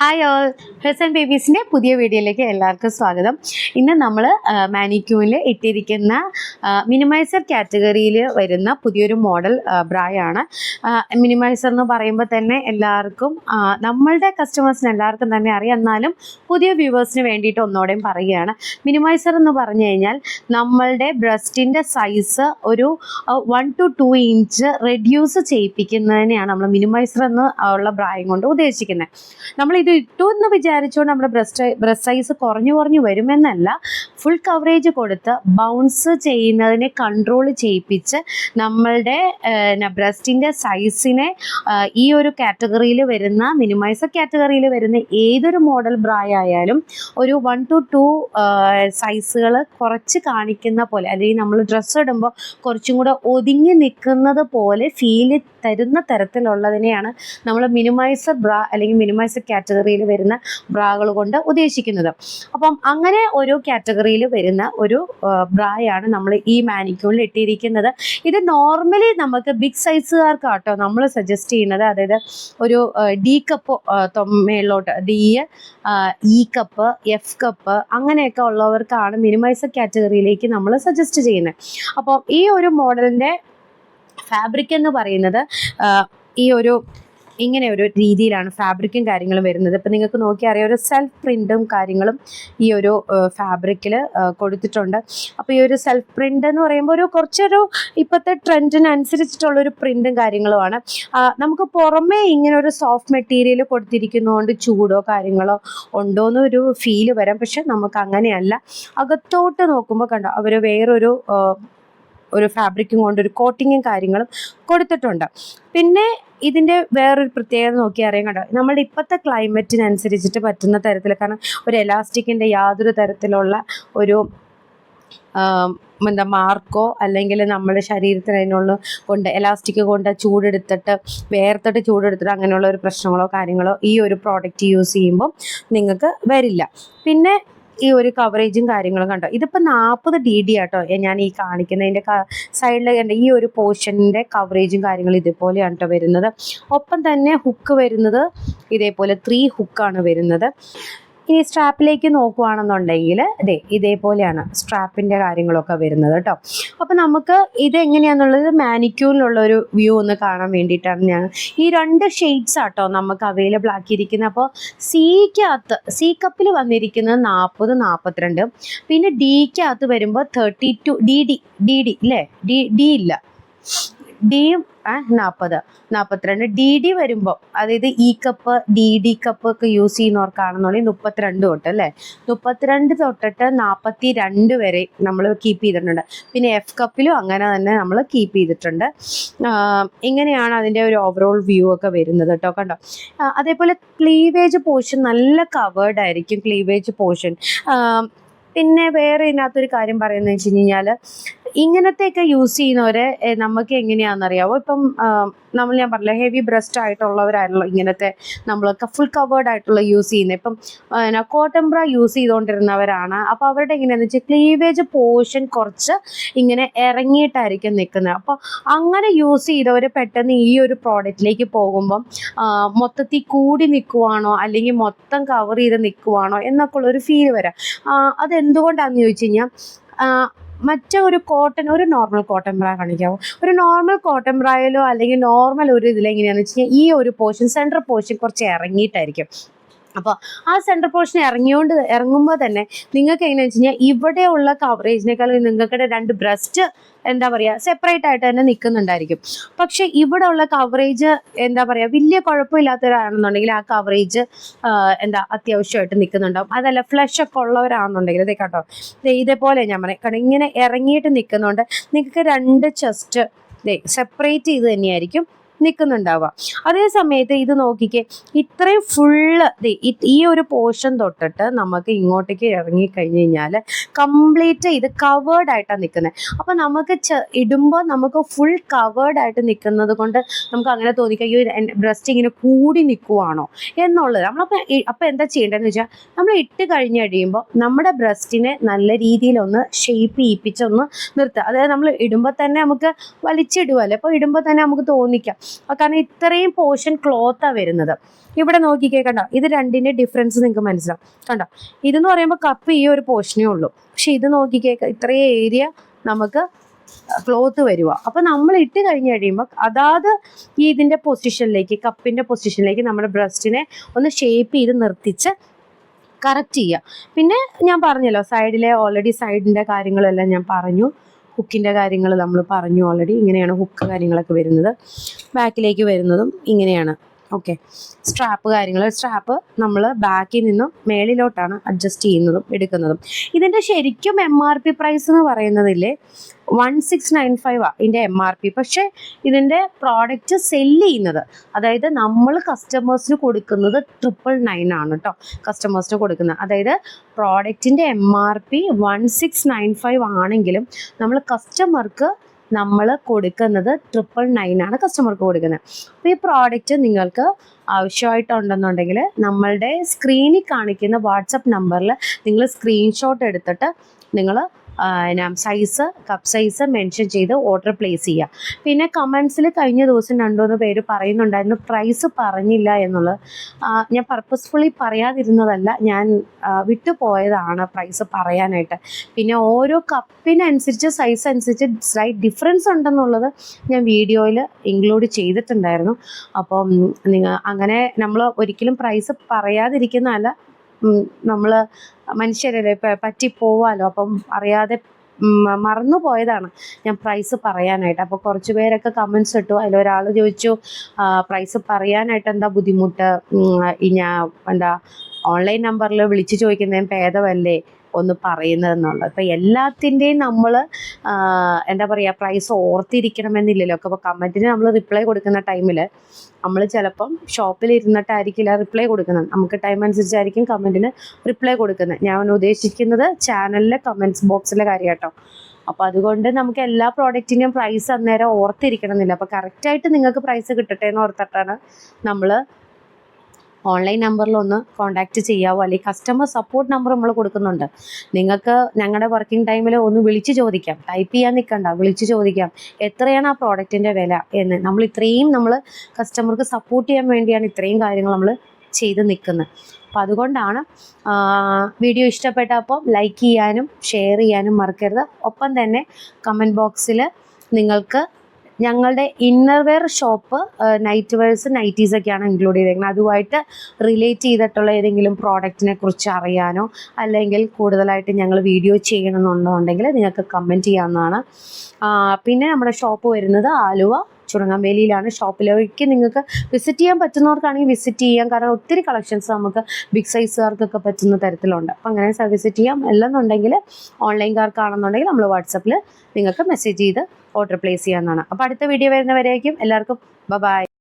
Hi all ഹെസൻ ബേബീസിന്റെ പുതിയ വീഡിയോയിലേക്ക് എല്ലാവർക്കും സ്വാഗതം. ഇന്ന് നമ്മൾ മാനിക്യൂവിൽ ഇട്ടിരിക്കുന്ന മിനിമൈസർ കാറ്റഗറിയിൽ വരുന്ന പുതിയൊരു മോഡൽ ബ്രായാണ്. മിനിമൈസർ എന്ന് പറയുമ്പോൾ തന്നെ എല്ലാവർക്കും നമ്മളുടെ കസ്റ്റമേഴ്സിന് എല്ലാവർക്കും തന്നെ അറിയാം. എന്നാലും പുതിയ വ്യൂവേഴ്സിന് വേണ്ടിയിട്ട് ഒന്നോടെയും പറയുകയാണ്. മിനിമൈസർ എന്ന് പറഞ്ഞു കഴിഞ്ഞാൽ നമ്മളുടെ ബ്രസ്റ്റിന്റെ സൈസ് ഒരു one two two inch reduce ചെയ്യിപ്പിക്കുന്നതിനെയാണ് നമ്മൾ മിനിമൈസർ എന്ന് ഉള്ള ബ്രായം കൊണ്ട് ഉദ്ദേശിക്കുന്നത്. നമ്മൾ ഇത് ഇട്ടു എന്ന് വിചാരിച്ചുകൊണ്ട് നമ്മുടെ ബ്രസ്റ്റ് ബ്രസ്റ്റ് സൈസ് കുറഞ്ഞു കുറഞ്ഞു വരുമെന്നല്ല ഫുൾ കവറേജ് കൊടുത്ത് ബൗൺസ് ചെയ്യുന്നതിനെ കൺട്രോൾ ചെയ്യിപ്പിച്ച് നമ്മളുടെ ബ്രസ്റ്റിന്റെ സൈസിനെ ഈ ഒരു കാറ്റഗറിയിൽ വരുന്ന മിനിമൈസർ കാറ്റഗറിയിൽ വരുന്ന ഏതൊരു മോഡൽ ബ്രായ ആയാലും ഒരു വൺ ടു ടു സൈസുകൾ കുറച്ച് കാണിക്കുന്ന പോലെ അല്ലെങ്കിൽ നമ്മൾ ഡ്രസ്സ് ഇടുമ്പോൾ കുറച്ചും കൂടെ ഒതുങ്ങി നിൽക്കുന്നത് പോലെ ഫീൽ തരുന്ന തരത്തിലുള്ളതിനെയാണ് നമ്മൾ മിനിമൈസർ ബ്രാ അല്ലെങ്കിൽ മിനിമൈസർ കാറ്റഗറിയിൽ വരുന്ന ബ്രാകൾ കൊണ്ട് ഉദ്ദേശിക്കുന്നത്. അപ്പം അങ്ങനെ ഒരു കാറ്റഗറിയിൽ വരുന്ന ഒരു ബ്രായാണ് നമ്മൾ ഈ മാനിക്യൂണിൽ ഇട്ടിരിക്കുന്നത്. ഇത് നോർമലി നമുക്ക് ബിഗ് സൈസുകാർക്കാട്ടോ നമ്മൾ സജസ്റ്റ് ചെയ്യുന്നത്. അതായത് ഒരു ഡി കപ്പ് മേളിലോട്ട് D E cup F cup അങ്ങനെയൊക്കെ ഉള്ളവർക്കാണ് മിനിമൈസർ കാറ്റഗറിയിലേക്ക് നമ്മൾ സജസ്റ്റ് ചെയ്യുന്നത്. അപ്പോൾ ഈ ഒരു മോഡലിന്റെ ഫാബ്രിക് എന്ന് പറയുന്നത് ഈ ഒരു ഇങ്ങനെ ഒരു രീതിയിലാണ് ഫാബ്രിക്കും കാര്യങ്ങളും വരുന്നത്. ഇപ്പം നിങ്ങൾക്ക് നോക്കിയറിയാം ഒരു സെൽഫ് പ്രിന്റും കാര്യങ്ങളും ഈ ഒരു ഫാബ്രിക്കിൽ കൊടുത്തിട്ടുണ്ട്. അപ്പോൾ ഈ ഒരു സെൽഫ് പ്രിന്റ് എന്ന് പറയുമ്പോൾ ഒരു കുറച്ചൊരു ഇപ്പോഴത്തെ ട്രെൻഡിനനുസരിച്ചിട്ടുള്ളൊരു പ്രിന്റും കാര്യങ്ങളുമാണ്. നമുക്ക് പുറമേ ഇങ്ങനെ ഒരു സോഫ്റ്റ് മെറ്റീരിയൽ കൊടുത്തിരിക്കുന്നതുകൊണ്ട് ചൂടോ കാര്യങ്ങളോ ഉണ്ടോ ഒരു ഫീൽ വരാം. പക്ഷെ നമുക്ക് അങ്ങനെയല്ല. അകത്തോട്ട് നോക്കുമ്പോൾ കണ്ടോ അവർ വേറൊരു ഒരു ഫാബ്രിക്കും കൊണ്ട് ഒരു കോട്ടിങ്ങും കാര്യങ്ങളും കൊടുത്തിട്ടുണ്ട്. പിന്നെ ഇതിന്റെ വേറൊരു പ്രത്യേകത നോക്കി അറിയാൻ കണ്ടോ? നമ്മുടെ ഇപ്പോഴത്തെ ക്ലൈമറ്റിനനുസരിച്ചിട്ട് പറ്റുന്ന തരത്തിൽ കാരണം ഒരു എലാസ്റ്റിക്കിന്റെ യാതൊരു തരത്തിലുള്ള ഒരു എന്താ മാർക്കോ അല്ലെങ്കിൽ നമ്മുടെ ശരീരത്തിന് അതിനുള്ള കൊണ്ട് എലാസ്റ്റിക് കൊണ്ട് ചൂടെടുത്തിട്ട് വേർത്തിട്ട് ചൂടെടുത്തിട്ട് അങ്ങനെയുള്ള ഒരു പ്രശ്നങ്ങളോ കാര്യങ്ങളോ ഈ ഒരു പ്രോഡക്റ്റ് യൂസ് ചെയ്യുമ്പോൾ നിങ്ങൾക്ക് വരില്ല. പിന്നെ ഈ ഒരു കവറേജും കാര്യങ്ങളും കണ്ടോ? ഇതിപ്പോൾ നാൽപ്പത് ഡി ഡി ആട്ടോ ഞാൻ ഈ കാണിക്കുന്നതിന്റെ സൈഡിൽ എന്റെ ഈ ഒരു പോർഷന്റെ കവറേജും കാര്യങ്ങളും ഇതുപോലെയാണ് കേട്ടോ വരുന്നത്. ഒപ്പം തന്നെ ഹുക്ക് വരുന്നത് ഇതേപോലെ ത്രീ ഹുക്കാണ് വരുന്നത്. ഇനി സ്ട്രാപ്പിലേക്ക് നോക്കുവാണെന്നുണ്ടെങ്കിൽ അതെ ഇതേപോലെയാണ് സ്ട്രാപ്പിന്റെ കാര്യങ്ങളൊക്കെ വരുന്നത് കേട്ടോ. അപ്പോൾ നമുക്ക് ഇത് എങ്ങനെയാണെന്നുള്ളത് മാനിക്യൂറിലുള്ള ഒരു വ്യൂ ഒന്ന് കാണാൻ വേണ്ടിയിട്ടാണ് ഞാൻ. ഈ രണ്ട് ഷെയ്ഡ്സ് ആട്ടോ നമുക്ക് അവൈലബിൾ ആക്കിയിരിക്കുന്നത്. അപ്പോൾ സിക്കകത്ത് സി കപ്പിൽ വന്നിരിക്കുന്നത് നാൽപ്പത് നാൽപ്പത്തിരണ്ട് പിന്നെ ഡിക്കകത്ത് വരുമ്പോൾ thirty two D D D D അല്ലേ ഡി ഡി ഇല്ല. ഡിയും നാൽപ്പത് നാൽപ്പത്തിരണ്ട് ഡി ഡി വരുമ്പോൾ അതായത് E cup D D cup ഒക്കെ യൂസ് ചെയ്യുന്നവർക്കാണെന്നുണ്ടെങ്കിൽ മുപ്പത്തിരണ്ട് തൊട്ട് അല്ലേ? മുപ്പത്തിരണ്ട് തൊട്ടിട്ട് നാൽപ്പത്തി രണ്ട് വരെ നമ്മൾ കീപ്പ് ചെയ്തിട്ടുണ്ട്. പിന്നെ എഫ് കപ്പിലും അങ്ങനെ തന്നെ നമ്മൾ കീപ്പ് ചെയ്തിട്ടുണ്ട്. ഇങ്ങനെയാണ് അതിന്റെ ഒരു ഓവറോൾ വ്യൂ ഒക്കെ വരുന്നത് കേട്ടോ കണ്ടോ? അതേപോലെ ക്ലീവേജ് പോർഷൻ നല്ല കവേർഡ് ആയിരിക്കും ക്ലീവേജ് പോർഷൻ പിന്നെ വേറെ ഇതിനകത്തൊരു കാര്യം പറയുന്നത് വെച്ച് കഴിഞ്ഞാൽ ഇങ്ങനത്തെയൊക്കെ യൂസ് ചെയ്യുന്നവരെ നമുക്ക് എങ്ങനെയാണെന്നറിയാവോ? ഇപ്പം നമ്മൾ ഞാൻ പറഞ്ഞില്ല ഹെവി ബ്രസ്റ്റ് ആയിട്ടുള്ളവരാണല്ലോ ഇങ്ങനത്തെ നമ്മളൊക്കെ ഫുൾ കവേർഡ് ആയിട്ടുള്ള യൂസ് ചെയ്യുന്നത്. ഇപ്പം കോട്ടൺ ബ്ര യൂസ് ചെയ്തുകൊണ്ടിരുന്നവരാണ് അപ്പോൾ അവരുടെ എങ്ങനെയാണെന്ന് വെച്ചാൽ ക്ലീവേജ് പോർഷൻ കുറച്ച് ഇങ്ങനെ ഇറങ്ങിയിട്ടായിരിക്കും നിൽക്കുന്നത്. അപ്പോൾ അങ്ങനെ യൂസ് ചെയ്തവർ പെട്ടെന്ന് ഈ ഒരു പ്രോഡക്റ്റിലേക്ക് പോകുമ്പം മൊത്തത്തിൽ കൂടി നിൽക്കുവാണോ? അല്ലെങ്കിൽ മൊത്തം കവർ ചെയ്ത് നിൽക്കുവാണോ? എന്നൊക്കെ ഉള്ളൊരു ഫീൽ വരാം. അതെന്തുകൊണ്ടാന്ന് ചോദിച്ചു കഴിഞ്ഞാൽ മറ്റൊരു കോട്ടൺ ഒരു നോർമൽ കോട്ടൺ ബ്രാ കാണിക്കാവോ ഒരു നോർമൽ കോട്ടൺ ബ്രായിലോ അല്ലെങ്കിൽ നോർമൽ ഒരു ഇതിലെങ്ങനെയാണെന്ന് വെച്ച് കഴിഞ്ഞാൽ ഈ ഒരു പോർഷൻ സെൻട്രൽ പോർഷൻ കുറച്ച് ഇറങ്ങിയിട്ടായിരിക്കും. അപ്പോൾ ആ സെൻട്രൽ പോർഷൻ ഇറങ്ങിയോണ്ട് ഇറങ്ങുമ്പോൾ തന്നെ നിങ്ങൾക്ക് എങ്ങനെയാണെന്ന് വെച്ച് കഴിഞ്ഞാൽ ഇവിടെയുള്ള കവറേജിനേക്കാൾ നിങ്ങൾക്കിടെ രണ്ട് ബ്രസ്റ്റ് എന്താ പറയുക സെപ്പറേറ്റ് ആയിട്ട് തന്നെ നിൽക്കുന്നുണ്ടായിരിക്കും പക്ഷെ ഇവിടെ ഉള്ള കവറേജ് എന്താ പറയുക വലിയ കുഴപ്പമില്ലാത്തവരാണെന്നുണ്ടെങ്കിൽ ആ കവറേജ് എന്താ അത്യാവശ്യമായിട്ട് നിൽക്കുന്നുണ്ടാവും അതല്ല ഫ്ലഷ് ഒക്കെ ഉള്ളവരാണെന്നുണ്ടെങ്കിൽ ഇതേ കേട്ടോ ഇതേപോലെ ഞാൻ പറയാം കാരണം ഇങ്ങനെ ഇറങ്ങിയിട്ട് നിൽക്കുന്നുണ്ട് നിങ്ങൾക്ക് രണ്ട് ചെസ്റ്റ് സെപ്പറേറ്റ് ചെയ്ത് തന്നെയായിരിക്കും. നിൽക്കുന്നുണ്ടാവുക അതേ സമയത്ത് ഇത് നോക്കിക്കേ ഇത്രയും ഫുള്ള് ഈ ഒരു പോർഷൻ തൊട്ടിട്ട് നമുക്ക് ഇങ്ങോട്ടേക്ക് ഇറങ്ങി കഴിഞ്ഞ് കഴിഞ്ഞാൽ കംപ്ലീറ്റ് ഇത് കവേർഡ് ആയിട്ടാണ് നിൽക്കുന്നത് അപ്പം നമുക്ക് ഇടുമ്പോൾ നമുക്ക് ഫുൾ കവേർഡ് ആയിട്ട് നിൽക്കുന്നത് കൊണ്ട് നമുക്ക് അങ്ങനെ തോന്നിക്കാം അയ്യോ ബ്രസ്റ്റ് ഇങ്ങനെ കൂടി നിൽക്കുവാണോ എന്നുള്ളത്. നമ്മളപ്പോൾ അപ്പോൾ എന്താ ചെയ്യേണ്ടതെന്ന് വെച്ചാൽ നമ്മൾ ഇട്ട് കഴിഞ്ഞ് കഴിയുമ്പോൾ നമ്മുടെ ബ്രസ്റ്റിനെ നല്ല രീതിയിലൊന്ന് ഷേപ്പ് ചെയ്യിപ്പിച്ചൊന്ന് നിർത്തുക അതായത് നമ്മൾ ഇടുമ്പോൾ തന്നെ നമുക്ക് വലിച്ചിടുമല്ലോ അപ്പോൾ ഇടുമ്പോൾ തന്നെ നമുക്ക് തോന്നിക്കാം. കാരണം ഇത്രയും പോർഷൻ ക്ലോത്താണ് വരുന്നത്. ഇവിടെ നോക്കിക്കേ കണ്ടോ ഇത് രണ്ടിന്റെ ഡിഫറൻസ് നിങ്ങൾക്ക് മനസ്സിലാവും. കണ്ടോ ഇതെന്ന് പറയുമ്പോൾ കപ്പ് ഈ ഒരു പോർഷനേ ഉള്ളൂ. പക്ഷെ ഇത് നോക്കിക്കേ ഇത്രയും ഏരിയ നമുക്ക് ക്ലോത്ത് വരുക അപ്പോൾ നമ്മൾ ഇട്ട് കഴിഞ്ഞ് കഴിയുമ്പോൾ അതാത് ഈ ഇതിന്റെ പൊസിഷനിലേക്ക് കപ്പിന്റെ പൊസിഷനിലേക്ക് നമ്മുടെ ബ്രസ്റ്റിനെ ഒന്ന് ഷേപ്പ് ചെയ്ത് നിർത്തിച്ച് കറക്റ്റ് ചെയ്യുക. പിന്നെ ഞാൻ പറഞ്ഞല്ലോ സൈഡിലെ ഓൾറെഡി സൈഡിന്റെ കാര്യങ്ങളെല്ലാം ഞാൻ പറഞ്ഞു. ഹുക്കിന്റെ കാര്യങ്ങൾ നമ്മൾ പറഞ്ഞു ഓൾറെഡി ഇങ്ങനെയാണ് ഹുക്ക് കാര്യങ്ങളൊക്കെ വരുന്നത്. ബാക്കിലേക്ക് വരുന്നതും ഇങ്ങനെയാണ്. ഓക്കെ സ്ട്രാപ്പ് കാര്യങ്ങൾ. സ്ട്രാപ്പ് നമ്മൾ ബാക്കിൽ നിന്നും മേളിലോട്ടാണ് അഡ്ജസ്റ്റ് ചെയ്യുന്നതും എടുക്കുന്നതും. ഇതിന്റെ ശരിക്കും എം ആർ പി പ്രൈസ് എന്ന് പറയുന്നതില്ലേ വൺ സിക്സ് നയൻ ഫൈവ് ആ ഇതിന്റെ എം ആർ പി പക്ഷേ ഇതിന്റെ പ്രോഡക്റ്റ് സെല്ല് ചെയ്യുന്നത് അതായത് നമ്മൾ കസ്റ്റമേഴ്സിന് കൊടുക്കുന്നത് ട്രിപ്പിൾ നയൻ ആണ് കേട്ടോ കസ്റ്റമേഴ്സിന് കൊടുക്കുന്നത്. അതായത് പ്രോഡക്റ്റിന്റെ M R P one six nine five ആണെങ്കിലും നമ്മൾ കസ്റ്റമർക്ക് നമ്മൾ കൊടുക്കുന്നത് ട്രിപ്പിൾ നയൻ ആണ് കസ്റ്റമർക്ക് കൊടുക്കുന്നത്. അപ്പോൾ ഈ പ്രോഡക്റ്റ് നിങ്ങൾക്ക് ആവശ്യമായിട്ടുണ്ടെന്നുണ്ടെങ്കിൽ നമ്മളുടെ സ്ക്രീനിൽ കാണിക്കുന്ന വാട്സപ്പ് നമ്പറിൽ നിങ്ങൾ സ്ക്രീൻഷോട്ട് എടുത്തിട്ട് നിങ്ങൾ സൈസ് കപ്പ് സൈസ് മെൻഷൻ ചെയ്ത് ഓർഡർ പ്ലേസ് ചെയ്യുക പിന്നെ കമൻസിൽ കഴിഞ്ഞ ദിവസം രണ്ടുമൂന്ന് പേര് പറയുന്നുണ്ടായിരുന്നു പ്രൈസ് പറഞ്ഞില്ല എന്നുള്ളത്. ഞാൻ പർപ്പസ്ഫുള്ളി പറയാതിരുന്നതല്ല ഞാൻ വിട്ടുപോയതാണ് പ്രൈസ് പറയാനായിട്ട്. പിന്നെ ഓരോ കപ്പിനനുസരിച്ച് സൈസ് അനുസരിച്ച് സ്ലൈറ്റ് ഡിഫറൻസ് ഉണ്ടെന്നുള്ളത് ഞാൻ വീഡിയോയിൽ ഇൻക്ലൂഡ് ചെയ്തിട്ടുണ്ടായിരുന്നു. അപ്പം നിങ്ങൾ അങ്ങനെ നമ്മൾ ഒരിക്കലും പ്രൈസ് പറയാതിരിക്കുന്നതല്ല നമ്മൾ മനുഷ്യരല്ലേ പറ്റി പോവാലോ? അപ്പം അറിയാതെ മറന്നു പോയതാണ് ഞാൻ പ്രൈസ് പറയാനായിട്ട്. അപ്പോൾ കുറച്ച് പേരൊക്കെ കമൻസ് ഇട്ടു. ഒരാൾ ചോദിച്ചു പ്രൈസ് പറയാനായിട്ട് എന്താ ബുദ്ധിമുട്ട്? ഈ ഞാൻ എന്താ ഓൺലൈൻ നമ്പറിൽ വിളിച്ച് ചോദിക്കുന്നതും ഭേദമല്ലേ? ഒന്ന് പറയുന്നതെന്നുള്ളത്. ഇപ്പം എല്ലാത്തിന്റെയും നമ്മൾ എന്താ പറയുക പ്രൈസ് ഓർത്തിരിക്കണമെന്നില്ലല്ലോ. അപ്പോൾ കമന്റിന് നമ്മൾ റിപ്ലൈ കൊടുക്കുന്ന ടൈമിൽ നമ്മൾ ചിലപ്പം ഷോപ്പിൽ ഇരുന്നിട്ടായിരിക്കില്ല റിപ്ലൈ കൊടുക്കുന്നത്. നമുക്ക് ടൈം അനുസരിച്ചായിരിക്കും കമന്റിന് റിപ്ലൈ കൊടുക്കുന്നത്. ഞാൻ ഉദ്ദേശിക്കുന്നത് ചാനലിലെ കമന്റ്സ് ബോക്സിലെ കാര്യം കേട്ടോ. അപ്പോൾ അതുകൊണ്ട് നമുക്ക് എല്ലാ പ്രോഡക്റ്റിന്റെയും പ്രൈസ് അന്നേരം ഓർത്തിരിക്കണമെന്നില്ല. അപ്പോൾ കറക്റ്റായിട്ട് നിങ്ങൾക്ക് പ്രൈസ് കിട്ടട്ടെ എന്ന് ഓർത്തിട്ടാണ് നമ്മൾ ഓൺലൈൻ നമ്പറിൽ ഒന്ന് കോൺടാക്റ്റ് ചെയ്യാവോ? അല്ലെങ്കിൽ കസ്റ്റമർ സപ്പോർട്ട് നമ്പർ നമ്മൾ കൊടുക്കുന്നുണ്ട്. നിങ്ങൾക്ക് ഞങ്ങളുടെ വർക്കിംഗ് ടൈമിൽ ഒന്ന് വിളിച്ച് ചോദിക്കാം. ടൈപ്പ് ചെയ്യാൻ നിൽക്കണ്ട വിളിച്ച് ചോദിക്കാം. എത്രയാണ് ആ പ്രോഡക്റ്റിന്റെ വില എന്ന്. നമ്മൾ ഇത്രയും നമ്മൾ കസ്റ്റമർക്ക് സപ്പോർട്ട് ചെയ്യാൻ വേണ്ടിയാണ് ഇത്രയും കാര്യങ്ങൾ നമ്മൾ ചെയ്ത് നിൽക്കുന്നത്. അപ്പോൾ അതുകൊണ്ടാണ് വീഡിയോ ഇഷ്ടപ്പെട്ടപ്പോൾ ലൈക്ക് ചെയ്യാനും ഷെയർ ചെയ്യാനും മറക്കരുത്. ഒപ്പം തന്നെ കമന്റ് ബോക്സിൽ നിങ്ങൾക്ക് ഞങ്ങളുടെ innerwear shop night wears nighties ഒക്കെയാണ് ഇൻക്ലൂഡ് ചെയ്തേക്കുന്നത് അതുമായിട്ട് റിലേറ്റ് ചെയ്തിട്ടുള്ള ഏതെങ്കിലും പ്രോഡക്റ്റിനെ കുറിച്ച് അറിയാനോ അല്ലെങ്കിൽ കൂടുതലായിട്ട് ഞങ്ങൾ വീഡിയോ ചെയ്യണമെന്നുണ്ടെങ്കിൽ നിങ്ങൾക്ക് കമന്റ് ചെയ്യാവുന്നതാണ്. പിന്നെ നമ്മുടെ ഷോപ്പ് വരുന്നത് ആലുവ ചുടങ്ങാമ്പേലിയിലാണ് ഷോപ്പിലേക്ക് നിങ്ങൾക്ക് വിസിറ്റ് ചെയ്യാൻ പറ്റുന്നവർക്കാണെങ്കിൽ വിസിറ്റ് ചെയ്യാം. കാരണം ഒത്തിരി കളക്ഷൻസ് നമുക്ക് ബിഗ് സൈസുകാർക്കൊക്കെ പറ്റുന്ന തരത്തിലുണ്ട്. അപ്പം അങ്ങനെ വിസിറ്റ് ചെയ്യാം. അല്ലെന്നുണ്ടെങ്കിൽ ഓൺലൈൻകാർക്കാണെന്നുണ്ടെങ്കിൽ നമ്മൾ വാട്സപ്പിൽ നിങ്ങൾക്ക് മെസ്സേജ് ചെയ്ത് ഓർഡർ പ്ലേസ് ചെയ്യാവുന്നതാണ്. അപ്പോൾ അടുത്ത വീഡിയോ വരുന്നവരേക്കും എല്ലാവർക്കും ബബായ് ബായ്